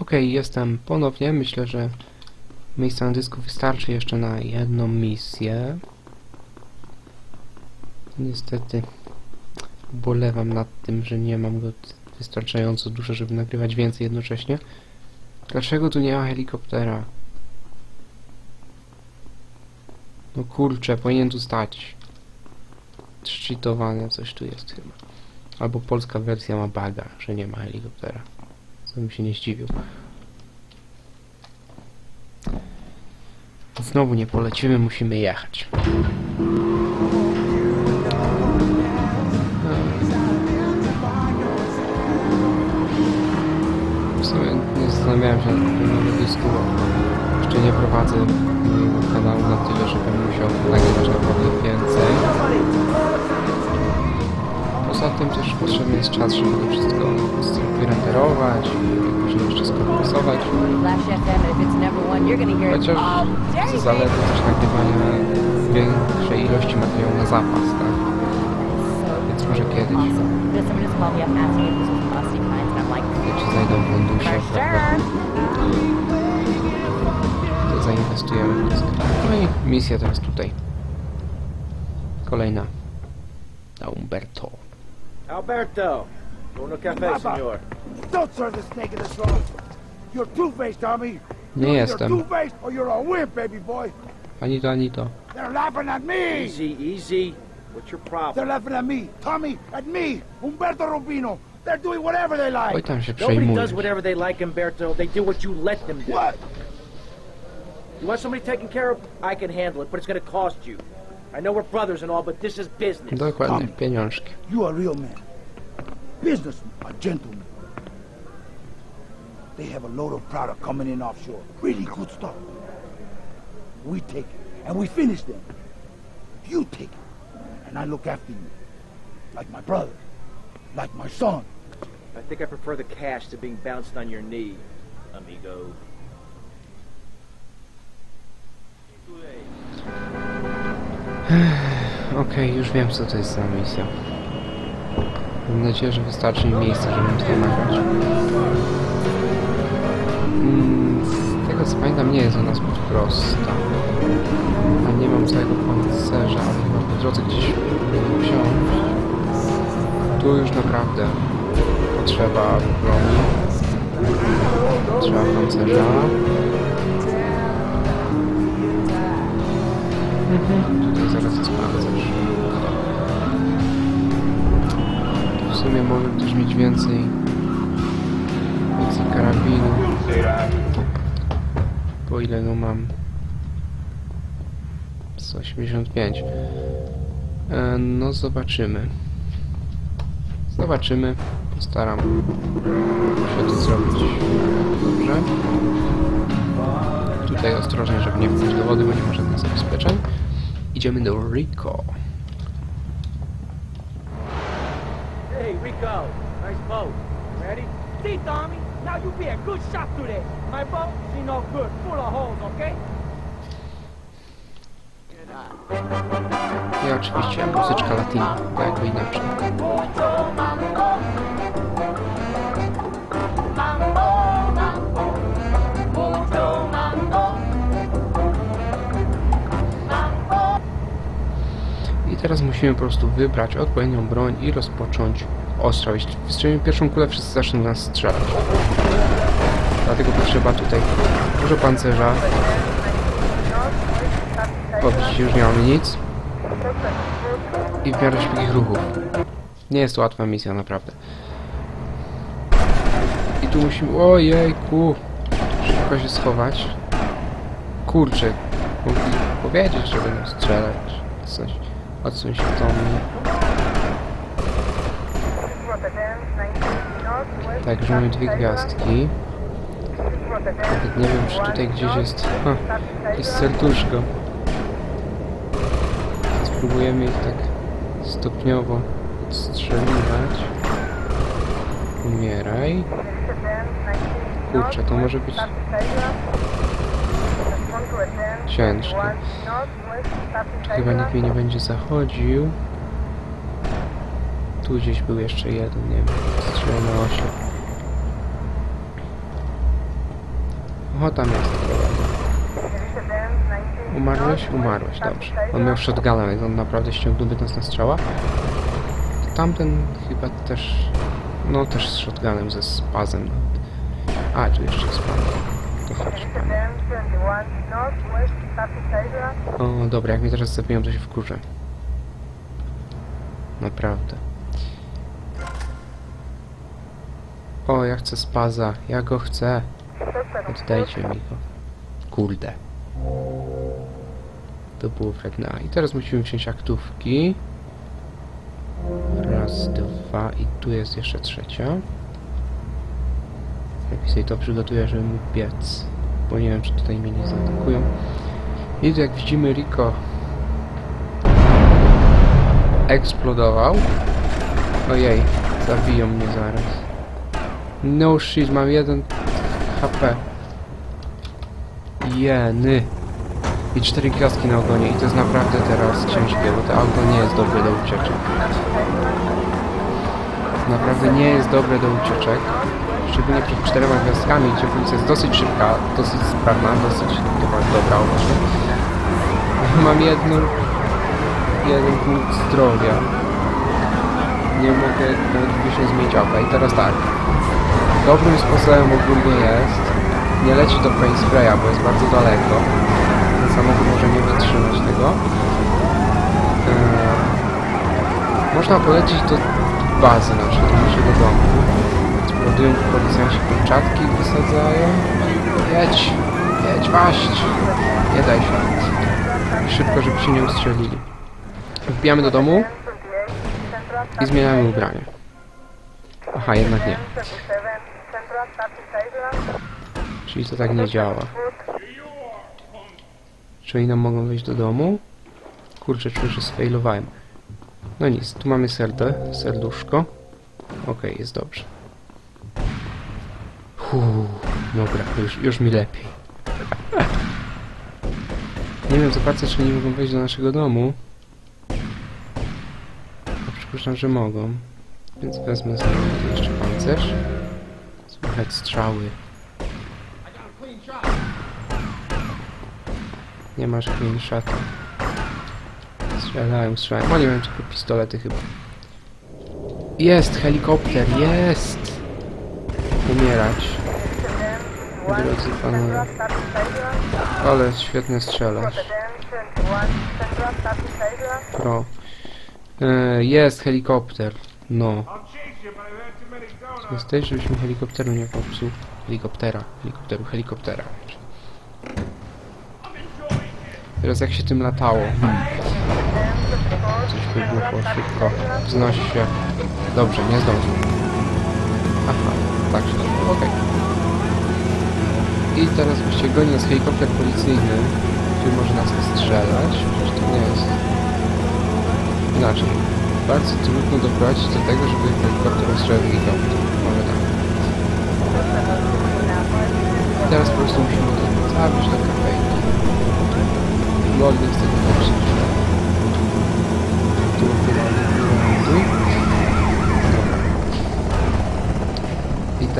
Okej, jestem ponownie. Myślę, że miejsca na dysku wystarczy jeszcze na jedną misję. Niestety bolewam nad tym, że nie mam go wystarczająco dużo, żeby nagrywać więcej jednocześnie. Dlaczego tu nie ma helikoptera? No kurczę, powinien tu stać. Cheatowane coś tu jest chyba. Albo polska wersja ma baga, że nie ma helikoptera. Bym się nie zdziwił. Znowu nie polecimy, musimy jechać. W sumie nie zastanawiałem się nad dysku, bo jeszcze nie prowadzę mojego kanału na tyle, żebym musiał nagrywać naprawdę więcej. Poza tym też potrzebny jest czas, żeby to wszystko wyrenderować i później jeszcze skompresować. Chociaż to zalety też nagrywania większej ilości materiału na zapas, tak? Więc może kiedyś, jak się znajdą fundusze, prawda? To zainwestujemy w dysk. No i misja teraz tutaj. Kolejna. Na Umberto. Alberto, uno café, Papa. senor. Don't serve the snake in the straw. You're two-faced, Tommy. Nie You're jestem. either two-faced or you're a wimp, baby boy. Ani to, ani to. They're laughing at me. Easy, easy. What's your problem? They're laughing at me, Tommy, at me, Umberto Rubino. They're doing whatever they Oj like. tam się Nobody does whatever they like, Umberto. They do what you let them do. What? You want somebody taken care of? I can handle it, but it's gonna cost you. I know we're brothers and all, but this is business. Dokładnie, pieniążki. You are a real man. Businessman, a gentleman. They have a load of product coming in offshore. Really good stuff. We take it, and we finish them. You take it, and I look after you. Like my brother. Like my son. I think I prefer the cash to being bounced on your knee, amigo. Okej, już wiem co to jest za misja. Mam nadzieję, że wystarczy mi miejsca, żeby to nagrać. Mm, z tego co pamiętam nie jest ona zbyt prosta. A nie mam całego pancerza, ale chyba po drodze gdzieś wsiąść. Tu już naprawdę potrzeba broni. Trzeba pancerza. Tutaj zaraz jest pancerz. W sumie mogę też mieć więcej więcej karabinu. Po ile go mam? 185. E, no zobaczymy. Zobaczymy. Postaram się to zrobić dobrze. Tutaj ostrożnie, żeby nie wchodzić do wody, bo nie ma żadnych zabezpieczeń. Idziemy do Rico. Hey, Rico. Nice boat. Ready? See, Tommy? Now you be a good shot today. My boat, she no good, full of holes, okay? I oczywiście muzyczka latina, bo jakby inaczej. Teraz musimy po prostu wybrać odpowiednią broń i rozpocząć ostrzał. Jeśli wystrzelimy pierwszą kulę, wszyscy zaczną nas strzelać. Dlatego potrzeba tutaj dużo pancerza. O, już nie mamy nic. I w miarę szybkich ruchów. Nie jest to łatwa misja, naprawdę. I tu musimy... Ojejku! Szybko się schować. Kurczę. Mogli powiedzieć, że będą strzelać. Coś. Odsuń się do mnie. Tak, że mamy dwie gwiazdki. Nawet nie wiem, czy tutaj gdzieś jest... Ha, jest serduszko. Spróbujemy ich tak stopniowo odstrzeliwać. Umieraj. Kurczę, to może być ciężkie. Tu chyba nikt mnie nie będzie zachodził. Tu gdzieś był jeszcze jeden, nie wiem, strzelę na oślep. O, tam jest. Umarłeś? Umarłeś, dobrze. On miał shotguna, więc on naprawdę ściągnąłby nas na strzała. Tamten chyba też... No, też z shotgunem, ze spazem. A, tu jeszcze jest. O, dobra, jak mnie teraz zabiją, to się wkurzę. Naprawdę. O, ja chcę spaza. Ja go chcę. Oddajcie mi go. Kurde. To było wredne. A, I teraz musimy wziąć aktówki. Raz, dwa i tu jest jeszcze trzecia. Lepiej sobie to przygotuję, żeby mógł biec. Bo nie wiem, czy tutaj mnie nie zaatakują. I tu jak widzimy Rico eksplodował. Ojej, zabiją mnie zaraz. No shit, mam jeden HP. Jeny. I cztery gwiazdki na ogonie i to jest naprawdę teraz ciężkie, bo to auto nie jest dobre do ucieczek. Naprawdę nie jest dobre do ucieczek. Szczególnie przed czterema gwiazdkami, gdzie policja jest dosyć szybka, dosyć sprawna, dosyć dobra, dobra uważam. Mam jedną... jeden punkt zdrowia. Nie mogę nawet wysiąść z mieciaka. I teraz tak. Dobrym sposobem ogólnie jest nie lecieć do paint spraya, bo jest bardzo daleko. Samochód może nie wytrzymać tego. Eee, można polecieć do bazy naszej, do naszego. Ładują policjanci kurczatki, wysadzają. Jedź! Jedź, waść! Nie daj się. Szybko, żeby się nie ustrzelili. Wbijamy do domu i zmieniamy ubranie. Aha, jednak nie. Czyli to tak nie działa. Czy oni nam mogą wejść do domu? Kurczę, czuję, że sfailowałem. No nic, tu mamy serdę, serduszko. Okej, jest dobrze. Uff, dobra, już, już mi lepiej. Nie wiem za bardzo, czy oni mogą wejść do naszego domu. A przypuszczam, że mogą. Więc wezmę sobie jeszcze pancerz. Słychać strzały. Nie masz clean shota. Strzelają, strzelają. O nie wiem, tylko pistolety chyba. Jest helikopter, jest! Umierać. Drodzy panowie. Ale świetnie strzelasz. Pro. E, jest helikopter. No. Jesteś, żebyś helikopteru nie popsuł. Helikoptera. Helikopteru, helikoptera. Teraz jak się tym latało? Coś wybuchło szybko. Wznosi się. Dobrze, nie zdążył. Aha, tak się zrobiło, okej. I teraz właściwie goni nas helikopter policyjny, który może nas strzelać. Przecież to nie jest... Inaczej. Bardzo trudno doprowadzić do tego, żeby helikopter ostrzelał helikopter. Może tak. Teraz po prostu musimy to zabić do kafejki. Lol,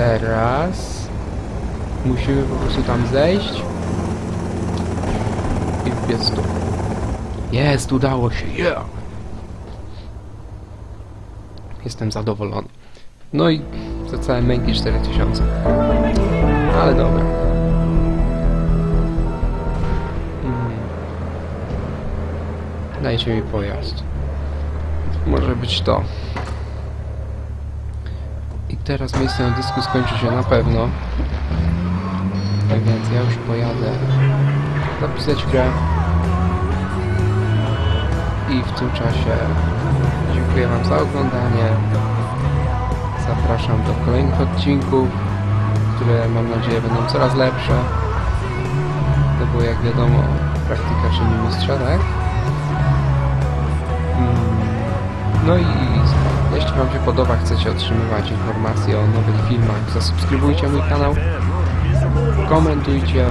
teraz... Musimy po prostu tam zejść. I wbiec tu. Jest, udało się, yeah! Jestem zadowolony. No i za całe męki 4000. Ale dobra. Mm. Dajcie mi pojazd. Może być to. Teraz miejsce na dysku skończy się na pewno. Tak więc ja już pojadę zapisać grę. I w tym czasie dziękuję Wam za oglądanie. Zapraszam do kolejnych odcinków, które mam nadzieję będą coraz lepsze. No bo jak wiadomo, praktyka czyni mistrza, tak? Mm, No i Wam się podoba, chcecie otrzymywać informacje o nowych filmach, zasubskrybujcie mój kanał, komentujcie,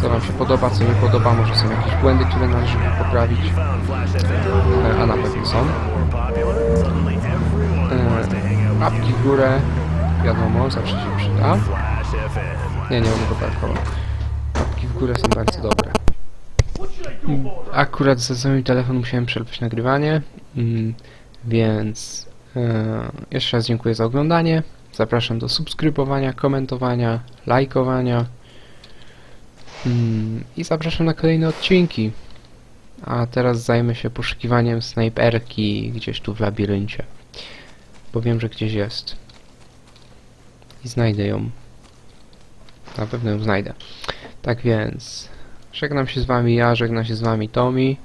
co Wam się podoba, co nie podoba, może są jakieś błędy, które należy poprawić, E, a na pewno są. E, Łapki w górę, wiadomo, zawsze się przyda. Nie, nie mogę go parkować. skóry są bardzo dobre. Mm, Akurat za mój telefon musiałem przerwać nagrywanie, mm, więc jeszcze raz dziękuję za oglądanie. Zapraszam do subskrybowania, komentowania, lajkowania mm, i zapraszam na kolejne odcinki. A teraz zajmę się poszukiwaniem snajperki gdzieś tu w labiryncie, bo wiem, że gdzieś jest i znajdę ją. Na pewno ją znajdę. Tak więc żegnam się z wami ja, żegnam się z wami Tommy.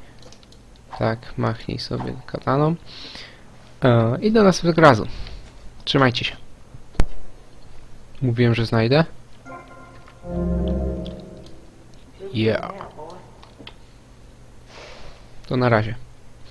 Tak, machnij sobie kataną. E, I do następnego razu. Trzymajcie się. Mówiłem, że znajdę. Yeah. To na razie.